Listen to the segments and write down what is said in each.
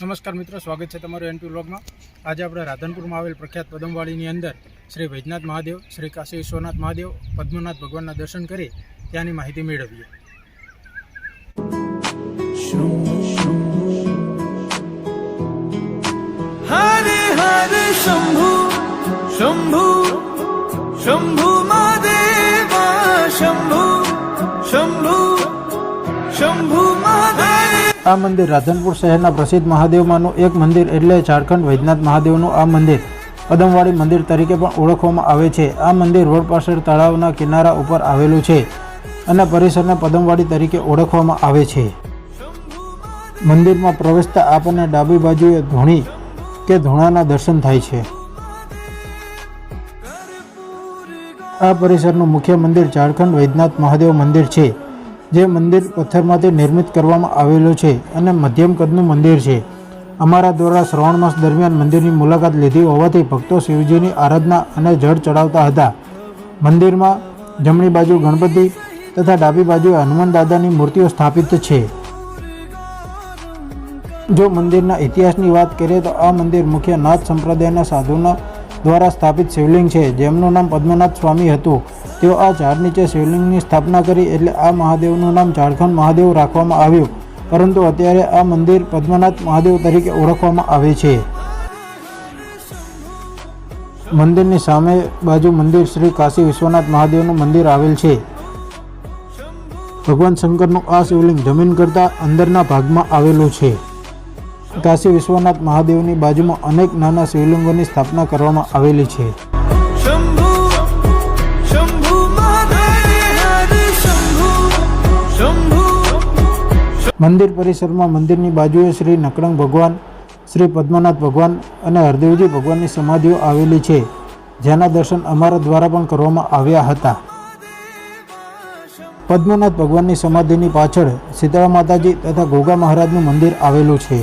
નમસ્કાર મિત્રો, સ્વાગત છે તમારું એનપી વ્લોગમાં આજે આપણે રાધનપુરમાં આવેલ પ્રખ્યાત પદમવાડીની અંદર શ્રી વૈદ્યનાથ મહાદેવ, શ્રી કાશી વિશ્વનાથ મહાદેવ, પદ્મનાથ ભગવાનના દર્શન કરી ત્યાંની માહિતી મેળવીએ. શંભુ શંભુ શંભુ મહાદેવ. આ મંદિર રાધનપુર શહેરના પ્રસિદ્ધ મહાદેવમાંનું એક મંદિર એટલે ઝારખંડ વૈદ્યનાથ મહાદેવનું આ મંદિર. પદમવાડી મંદિર તરીકે પણ ઓળખવામાં આવે છે. આ મંદિર રોડ પાછળ તળાવના કિનારા ઉપર આવેલું છે અને પરિસરને પદમવાડી તરીકે ઓળખવામાં આવે છે. મંદિરમાં પ્રવેશતા આપણને ડાબી બાજુએ ધૂણી કે ધૂણાના દર્શન થાય છે. આ પરિસરનું મુખ્ય મંદિર ઝારખંડ વૈદ્યનાથ મહાદેવ મંદિર છે. જે મંદિર પથ્થરમાંથી નિર્મિત કરવામાં આવેલું છે અને મધ્યમ કદનું મંદિર છે. અમારા દ્વારા શ્રાવણ માસ દરમિયાન મંદિરની મુલાકાત લીધી હોવાથી ભક્તો શિવજીની આરાધના અને જળ ચડાવતા હતા. મંદિરમાં જમણી બાજુ ગણપતિ તથા ડાબી બાજુએ હનુમાન દાદાની મૂર્તિઓ સ્થાપિત છે. જો મંદિરના ઇતિહાસની વાત કરીએ તો આ મંદિર મુખ્ય નાથ સંપ્રદાયના સાધુના દ્વારા સ્થાપિત શિવલિંગ છે, જેમનું નામ પદ્મનાથ સ્વામી હતું. તેઓ આ ઝાડ નીચે શિવલિંગની સ્થાપના કરી એટલે આ મહાદેવનું નામ ઝારખંડ મહાદેવ રાખવામાં આવ્યું. પરંતુ અત્યારે આ મંદિર પદ્મનાથ મહાદેવ તરીકે ઓળખવામાં આવે છે. મંદિરની સામે બાજુ મંદિર શ્રી કાશી વિશ્વનાથ મહાદેવનું મંદિર આવેલ છે. ભગવાન શંકરનું આ શિવલિંગ જમીન કરતાં અંદરના ભાગમાં આવેલું છે. કાશી વિશ્વનાથ મહાદેવની બાજુમાં અનેક નાના શિવલિંગોની સ્થાપના કરવામાં આવેલી છે. મંદિર પરિસરમાં મંદિરની બાજુએ શ્રી નકળંગ ભગવાન, શ્રી પદ્મનાથ ભગવાન અને હરદેવજી ભગવાનની સમાધિઓ આવેલી છે, જેના દર્શન અમારા દ્વારા પણ કરવામાં આવ્યા હતા. પદ્મનાથ ભગવાનની સમાધિની પાછળ શીતળા માતાજી તથા ગોગા મહારાજનું મંદિર આવેલું છે.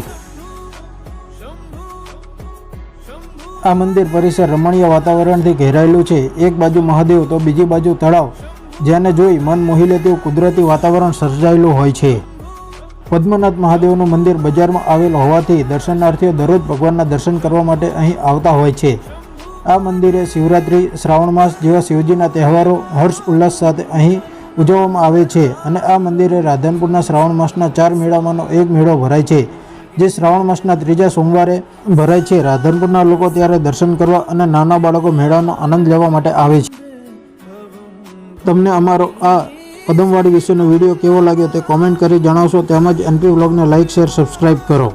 આ મંદિર પરિસર રમણીય વાતાવરણથી ઘેરાયેલું છે. એક બાજુ મહાદેવ, તો બીજી બાજુ તળાવ, જેને જોઈ મન મોહી લે તેવું કુદરતી વાતાવરણ સર્જાયેલું હોય છે. પદ્મનાથ મહાદેવનું મંદિર બજારમાં આવેલ હોવાથી દર્શનાર્થીઓ દરરોજ ભગવાનના દર્શન કરવા માટે અહીં આવતા હોય છે. આ મંદિરે શિવરાત્રિ, શ્રાવણ માસ જેવા શિવજીના તહેવારો, હર્ષ, ઉલ્લાસ સાથે અહીં ઉજવવામાં આવે છે અને આ મંદિરે રાધનપુરના શ્રાવણ માસના ચાર મેળામાંનો એક મેળો ભરાય છે. જે શ્રાવણ માસના ત્રીજા સોમવારે ભરાય છે. રાધનપુરના લોકો ત્યારે દર્શન કરવા અને નાના બાળકો મેળાનો આનંદ લેવા માટે આવે છે. તમને અમારો આ પદમવાડી વિશેનો વીડિયો કેવો લાગ્યો તે કોમેન્ટ કરી જણાવશો. તેમજ એનપી બ્લોગને લાઇક શેર સબસ્ક્રાઇબ કરો.